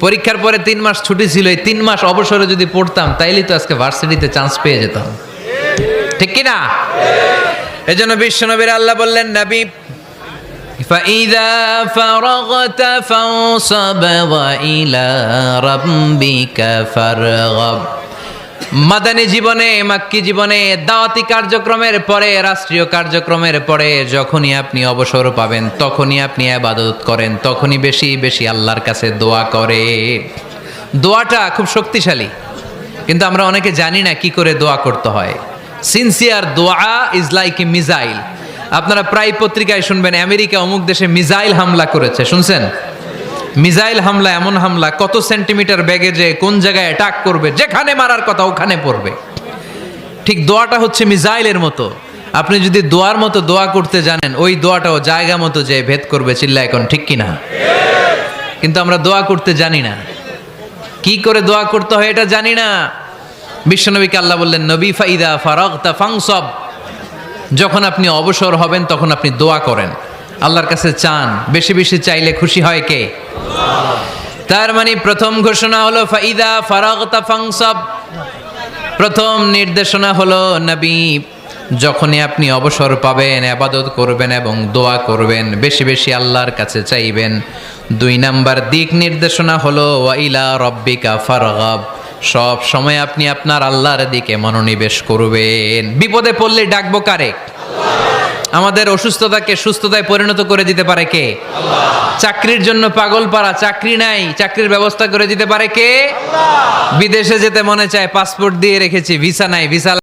পরীক্ষার পরে তিন মাস ছুটি ছিল এই তিন মাস অবসরে যদি পড়তাম তাইলেই তো আজকে ভার্সিটিতে চান্স পেয়ে যেতাম ঠিক কি না এই জন্য বিশ্বনবীর আল্লাহ বললেন নবী فإذا فرغت فانصب وإلى ربك فارغب মাদানী জীবনে, মাক্কি জীবনে, দাওয়াতি কার্যক্রমের পরে, রাষ্ট্রীয় কার্যক্রমের পরে যখনই আপনি অবসর পাবেন, তখনই আপনি আবাদত করেন, তখনই বেশি বেশি আল্লাহর কাছে দোয়া করে। দোয়াটা খুব শক্তিশালী। কিন্তু আমরা অনেকে জানি না কি করে দোয়া করতে হয়। সিনসিয়ার দোয়া ইজ লাইক এ মিজাইল আপনারা প্রায় পত্রিকায় শুনবেন, আমেরিকা অমুক দেশে মিজাইল হামলা করেছে, শুনছেন? মিজাইল হামলা, এমন হামলা, কত সেন্টিমিটার ব্যাগে যে কোন জায়গায় অ্যাটাক করবে, যেখানে মারার কথা ওখানে পড়বে। ঠিক দোয়াটা হচ্ছে মিজাইলের মতো। আপনি যদি দোয়ার মতো দোয়া করতে জানেন, ওই দোয়াটাও জায়গা মতো যে ভেদ করবে চিল্লা এখন ঠিক কিনা? কিন্তু আমরা দোয়া করতে জানি না। কি করে দোয়া করতে হয় এটা জানি না। বিশ্বনবীকে আল্লাহ বললেন, নবী ফাইদা ফারাগতা ফাংসব যখন আপনি অবসর হবেন, তখন আপনি দোয়া করেন। আল্লাহর কাছে চান, বেশি বেশি চাইলে খুশি হয় কে? তার মানে প্রথম ঘোষণা হলো, ফাইদা ফারাগতা ফাংসব। প্রথম নির্দেশনা হলো, নবী, যখনই আপনি অবসর পাবেন, আবাদত করবেন এবং দোয়া করবেন, বেশি বেশি আল্লাহর কাছে চাইবেন। দুই নাম্বার দিক নির্দেশনা হলো, ওয়াইলা রব্বিকা ফারগাব। সব সময় আপনি আপনার আল্লাহর দিকে মনোনিবেশ করবেন। বিপদে পড়লে ডাকবো কারে? আমাদের অসুস্থতাকে সুস্থতায় পরিণত করে দিতে পারে কে? চাকরির জন্য পাগল পারা চাকরি নাই চাকরির ব্যবস্থা করে দিতে পারে কে? বিদেশে যেতে মনে চায় পাসপোর্ট দিয়ে রেখেছি ভিসা নাই ভিসা